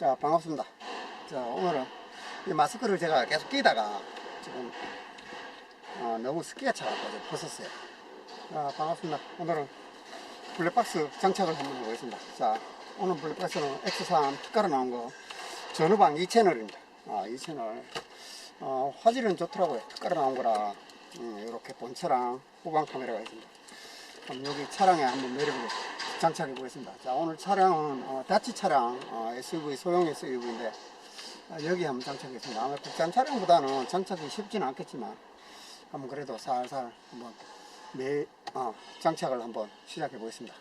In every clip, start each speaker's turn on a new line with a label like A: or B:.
A: 자, 반갑습니다. 자, 오늘은 이 마스크를 제가 계속 끼다가 지금 어, 너무 습기가 차가지고 좀 벗었어요. 자, 반갑습니다. 오늘은 블랙박스 장착을 한번 해보겠습니다. 자, 오늘 블랙박스는 X3 특가로 나온 거 전후방 2채널입니다. 아, 2채널. 어, 화질은 좋더라고요. 특가로 나온 거라 음, 이렇게 본체랑 후방 카메라가 있습니다. 그럼 여기 차량에 한번 내려보고 장착해 보겠습니다. 자, 오늘 차량은 어, 다치 차량 어, SUV 소형 SUV인데 여기 한번 장착했습니다. 아마 국산 차량보다는 장착이 쉽지는 않겠지만 한번 그래도 살살 한번 매 어, 장착을 한번 시작해 보겠습니다.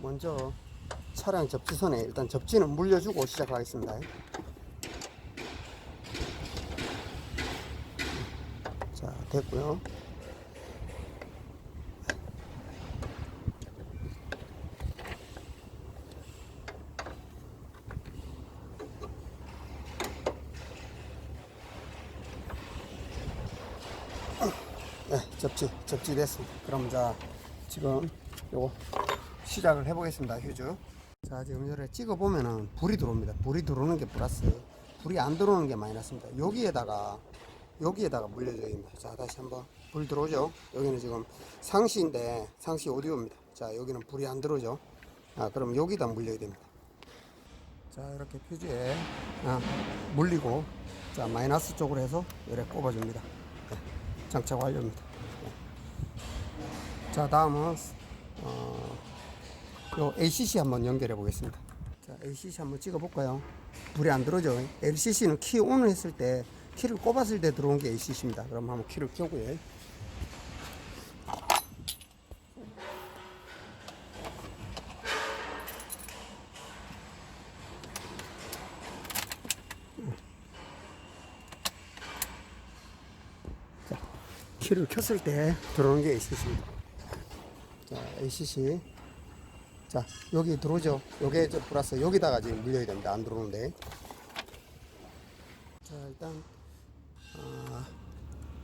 A: 먼저 차량 접지선에 일단 접지는 물려주고 시작하겠습니다. 자, 됐고요. 네, 접지, 접지 됐습니다. 그럼 자, 지금 요거 시작을 해보겠습니다. 휴즈. 자, 지금 요래 찍어 보면은 불이 들어옵니다. 불이 들어오는 게 플러스, 불이 안 들어오는 게 마이너스입니다. 여기에다가, 여기에다가 물려줘야 됩니다. 자, 다시 한번. 불 들어오죠? 여기는 지금 상시인데, 상시 오디오입니다. 자, 여기는 불이 안 들어오죠? 아, 그럼 여기다 물려야 됩니다. 자, 이렇게 퓨즈에 아, 물리고, 자, 마이너스 쪽으로 해서 요래 꼽아줍니다. 네, 장착 완료입니다. 네. 자, 다음은, 어, 요 ACC 한번 연결해 보겠습니다. 자, ACC 한번 찍어 볼까요? 불이 안 들어오죠? LCC는 키 ON 했을 때, 키를 꼽았을 때 들어온 게 ACC입니다. 그럼 한번 키를 켜고요. 자, 키를 켰을 때 들어오는 게 ACC입니다. 자, ACC. 자, 여기 들어오죠? 요게 저 플러스 여기다가 지금 물려야 됩니다. 안 들어오는데. 자, 일단, 아,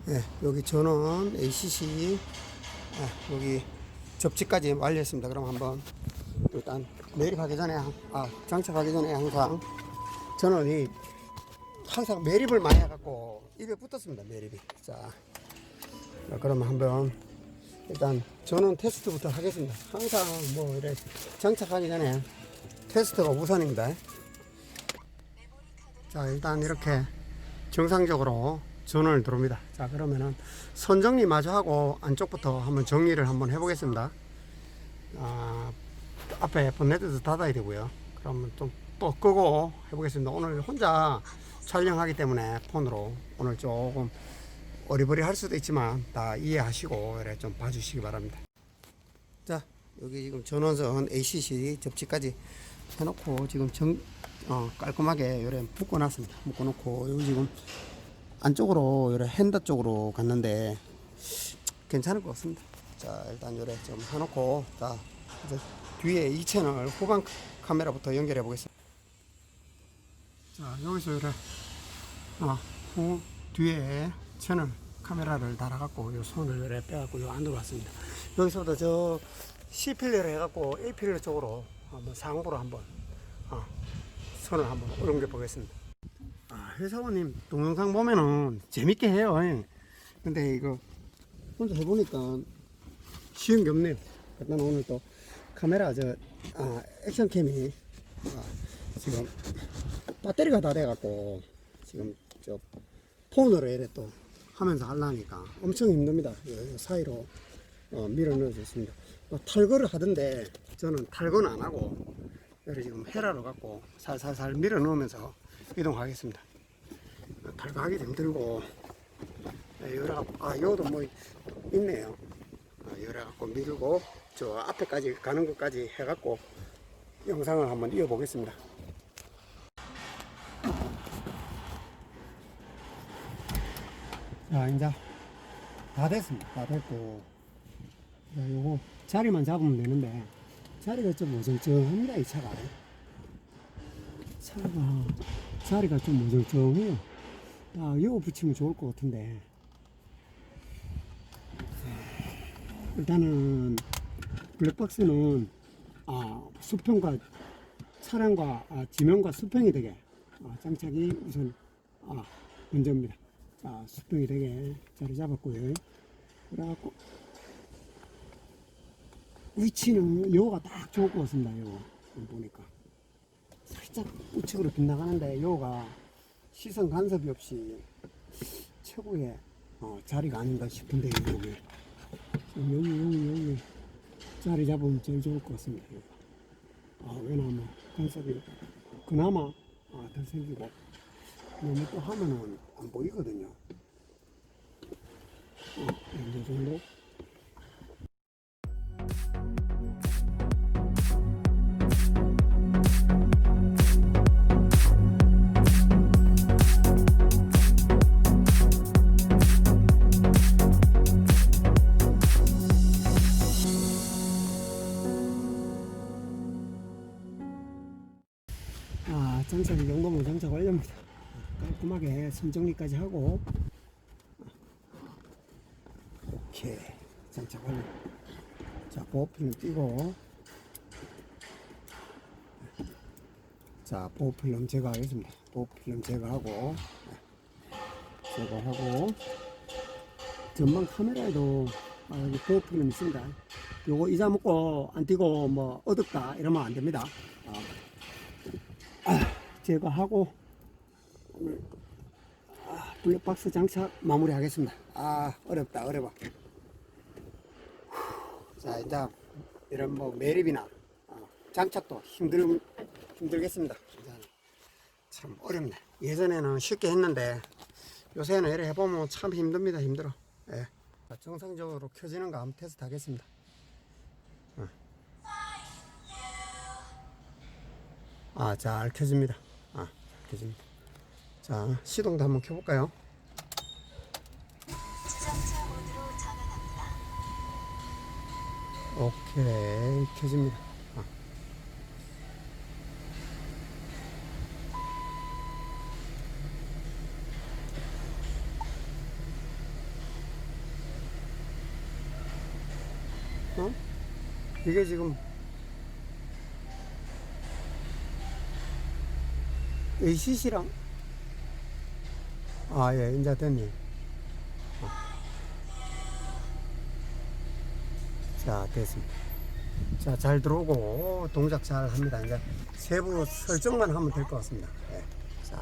A: 예, 여기 전원 ACC, 아, 여기 접지까지 완료했습니다. 그럼 한번 일단 매립하기 전에, 한- 아, 장착하기 전에 항상 전원이 항상 매립을 많이 해갖고 입에 붙었습니다. 매립이. 자, 자, 그러면 한번 일단 저는 테스트부터 하겠습니다. 항상 뭐 이래 장착하기 전에 테스트가 우선입니다. 자 일단 이렇게 정상적으로 전원을 들어옵니다. 자 그러면은 선 정리 마저 하고 안쪽부터 한번 정리를 한번 해보겠습니다. 아, 앞에 본네트도 닫아야 되고요. 그러면 좀 또 끄고 해보겠습니다. 오늘 혼자 촬영하기 때문에 폰으로 오늘 조금 어리버리 할 수도 있지만 다 이해하시고 이래 좀 봐주시기 바랍니다. 자 여기 지금 전원선 ACC 접지까지 해놓고 지금 정 어, 깔끔하게 요래 묶어놨습니다. 묶어놓고 여기 지금 안쪽으로 요래 핸더 쪽으로 갔는데 괜찮을 것 같습니다. 자 일단 요래 좀 해놓고 자 이제 뒤에 이 채널 후방 카메라부터 연결해 보겠습니다. 자 여기서 요래 어, 후 뒤에 채널 카메라를 달아갖고 요 손을 요래 빼갖고 요 안으로 왔습니다. 여기서부터 저 C필러를 해갖고 A필러 쪽으로 한번 상부로 한번 어, 손을 한번 옮겨 보겠습니다. 아, 회사원님 동영상 보면은 재밌게 해요. 예. 근데 이거 혼자 해보니까 쉬운 게 없네요. 일단 오늘 또 카메라 저 아, 액션캠이 아, 지금 배터리가 다 돼갖고 지금 저 폰으로 이래 또 하면서 하려니까 엄청 힘듭니다. 요, 요 사이로 어, 밀어 넣어 줬습니다. 어, 탈거를 하던데 저는 탈거는 안 하고 여기 지금 헤라로 갖고 살살살 밀어 넣으면서 이동하겠습니다. 어, 탈거하기 힘들고 예, 여러 아 요도 뭐 있네요. 어, 여러 갖고 밀고 저 앞에까지 가는 것까지 해갖고 영상을 한번 이어보겠습니다. 자, 이제 다 됐습니다. 다 됐고, 자, 요거 자리만 잡으면 되는데, 자리가 좀 어정쩡합니다, 이 차가. 차가 자리가 좀 무정정해요. 아, 이거 붙이면 좋을 것 같은데. 일단은 블랙박스는 아, 수평과 차량과 아, 지면과 수평이 되게 아, 장착이 우선 아, 먼저입니다. 자, 수평이 되게 자리 잡았고요. 그래갖고 위치는 요거가 딱 좋을 것 같습니다. 요거 보니까 살짝 우측으로 빗나가는데 요거가 시선 간섭이 없이 최고의 어, 자리가 아닌가 싶은데 여기 여기 여기 여기 자리 잡으면 제일 좋을 것 같습니다. 아, 왜냐하면 간섭이 그나마 아, 덜 생기고 너무 또 하면은 안 보이거든요. 어, 이 정도. 깔끔하게 선 정리까지 하고 오케이 장착 완료. 자, 보호필름 띄고 자, 보호필름 제거하겠습니다. 보호필름 제거하고 제거하고 전방 카메라에도 아, 여기 보호필름 있습니다. 요거 이자 먹고 안 띄고 뭐 어둡다 이러면 안 됩니다. 아, 제거하고 블랙박스 장착 마무리하겠습니다. 아 어렵다 어려워. 후, 자 이제 이런 뭐 매립이나 어, 장착도 힘들 힘들겠습니다. 참 어렵네. 예전에는 쉽게 했는데 요새는 이렇게 해보면 참 힘듭니다. 힘들어. 예. 자, 정상적으로 켜지는가 한번 테스트 하겠습니다. 아, 잘 켜집니다. 아, 켜집니다. 자, 시동도 한번 켜볼까요? 오케이, 켜집니다. 아. 어? 이게 지금 ACC랑 아, 예, 인자 됐네. 어. 자, 됐습니다. 자, 잘 들어오고 동작 잘 합니다. 이제 세부 설정만 하면 될 것 같습니다. 예. 자.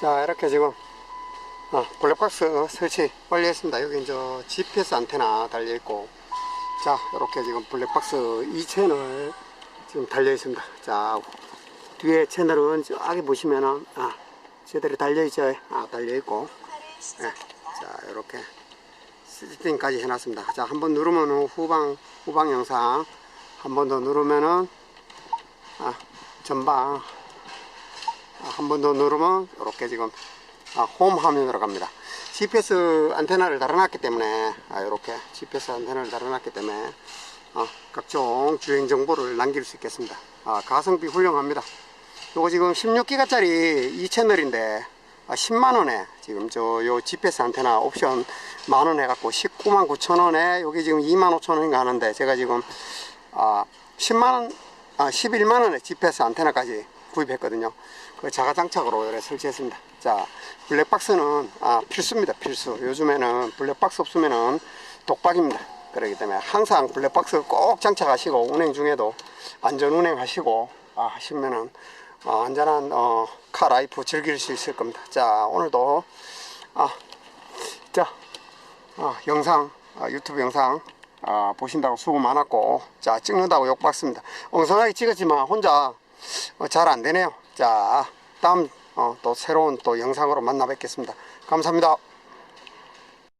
A: 자, 이렇게 지금 어, 블랙박스 설치 완료했습니다. 여기 이제 GPS 안테나 달려 있고, 자, 이렇게 지금 블랙박스 2채널 지금 달려 있습니다. 자, 뒤에 채널은 저기 보시면은 아, 제대로 달려 있죠. 아, 달려 있고, 예, 자, 이렇게 세팅까지 해놨습니다. 자, 한번 누르면 후방 후방 영상, 한 번 더 누르면은 아, 전방, 한번 더 누르면 이렇게 지금 아, 홈 화면으로 갑니다. GPS 안테나를 달아놨기 때문에 아, 이렇게 GPS 안테나를 달아놨기 때문에 아, 각종 주행 정보를 남길 수 있겠습니다. 아, 가성비 훌륭합니다. 요거 지금 16기가짜리 2채널인데 아, 10만원에 지금 저 요 GPS 안테나 옵션 만원 해갖고 19만 9천원에 여기 지금 2만 5천원인가 하는데 제가 지금 아 10만원 아 11만원에 GPS 안테나까지 구입했거든요. 그 자가 장착으로 이렇게 설치했습니다. 자 블랙박스는 아 필수입니다. 필수. 요즘에는 블랙박스 없으면은 독박입니다. 그렇기 때문에 항상 블랙박스 꼭 장착하시고 운행 중에도 안전 운행하시고 아, 하시면은 어, 안전한 어, 카 라이프 즐길 수 있을 겁니다. 자 오늘도 아, 자 어, 영상 아, 유튜브 영상 아, 보신다고 수고 많았고 자 찍는다고 욕받습니다. 엉성하게 찍었지만 혼자 어, 잘 안되네요. 자 다음 어, 또 새로운 또 영상으로 만나 뵙겠습니다. 감사합니다.